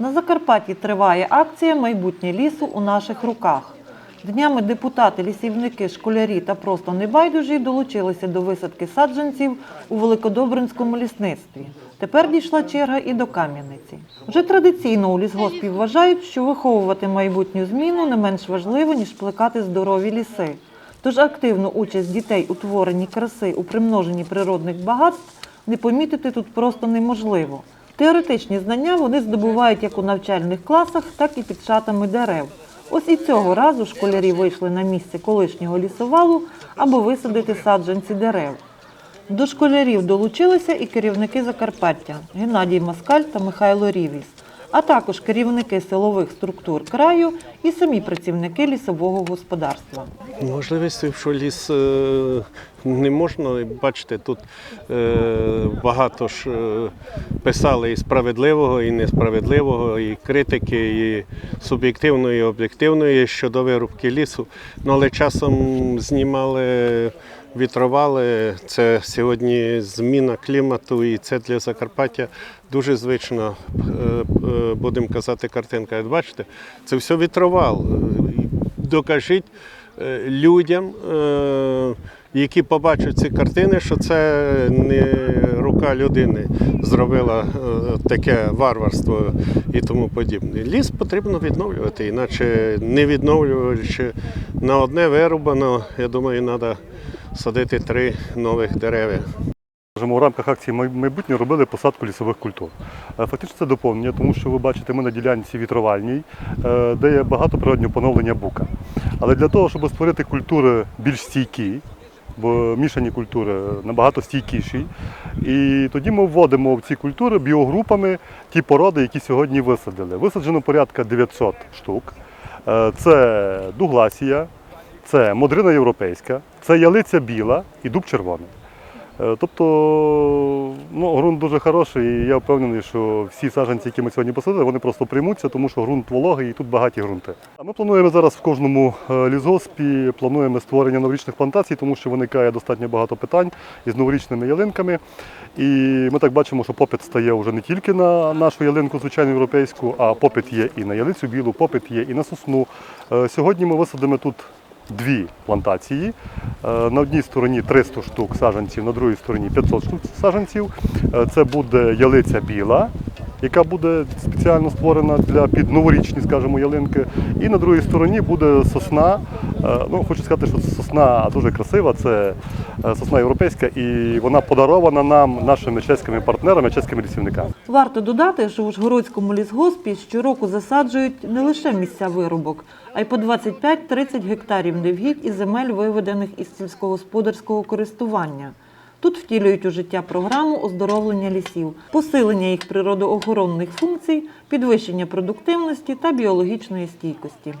На Закарпатті триває акція Майбутнє лісу у наших руках. Днями депутати, лісівники, школярі та просто небайдужі долучилися до висадки саджанців у Великодобринському лісництві. Тепер дійшла черга і до Кам'яниці. Вже традиційно у лісгоспі вважають, що виховувати майбутню зміну не менш важливо, ніж плекати здорові ліси. Тож активну участь дітей у творенні краси, у примноженні природних багатств не помітити тут просто неможливо. Теоретичні знання вони здобувають як у навчальних класах, так і під шатами дерев. Ось і цього разу школярі вийшли на місце колишнього лісовалу, аби висадити саджанці дерев. До школярів долучилися і керівники Закарпаття Геннадій Маскаль та Михайло Рівіс, а також керівники силових структур краю і самі працівники лісового господарства. Можливості, що ліс е, не можна. Бачите, тут е, багато ж е, писали і справедливого, і несправедливого, і критики, і суб'єктивної, і об'єктивної щодо вирубки лісу. Ну, але часом знімали, вітровали. Це сьогодні зміна клімату, і це для Закарпаття дуже звична, е, е, будемо казати, картинка. Бачите, це все вітровал. Докажіть е, людям, які побачать ці картини, що це не рука людини зробила таке варварство і тому подібне. Ліс потрібно відновлювати, іначе не відновлюючи на одне вирубано, я думаю, треба садити три нових дерева. У рамках акції майбутнє робили посадку лісових культур. Е, Фактично це доповнення, тому що ви бачите, ми на ділянці вітровальній, е, де є багато природнього поновлення бука. Але для того, щоб створити культури більш стійкі, бо мішані культури набагато стійкіші, і тоді ми вводимо в ці культури біогрупами ті породи, які сьогодні висадили. Висаджено порядка 900 штук. Е, Це дугласія, це модрина європейська, це ялиця біла і дуб червоний. Е, Тобто ну, ґрунт дуже хороший, і я впевнений, що всі саджанці, які ми сьогодні посадили, вони просто приймуться, тому що ґрунт вологий і тут багаті ґрунти. А Ми плануємо зараз в кожному е, лісгоспі плануємо створення новорічних плантацій, тому що виникає достатньо багато питань із новорічними ялинками. І ми так бачимо, що попит стає вже не тільки на нашу ялинку, звичайну європейську, а попит є і на ялицю білу, попит є і на сосну. Е, Сьогодні ми висадимо тут дві плантації. Е, На одній стороні 300 штук саджанців, на другій стороні 500 штук саджанців. Е, Це буде ялиця біла, яка буде спеціально створена для під новорічні, скажімо, ялинки. І на другій стороні буде сосна. Е, Ну, хочу сказати, що сосна дуже красива. Це е, сосна європейська, і вона подарована нам нашими чеськими партнерами, чеськими лісівниками. Варто додати, що у Ужгородському лісгоспі щороку засаджують не лише місця вирубок, а й по 25-30 гектарів невгідь і земель, виведених із сільськогосподарського користування. Тут втілюють у життя програму оздоровлення лісів, посилення їх природоохоронних функцій, підвищення продуктивності та біологічної стійкості.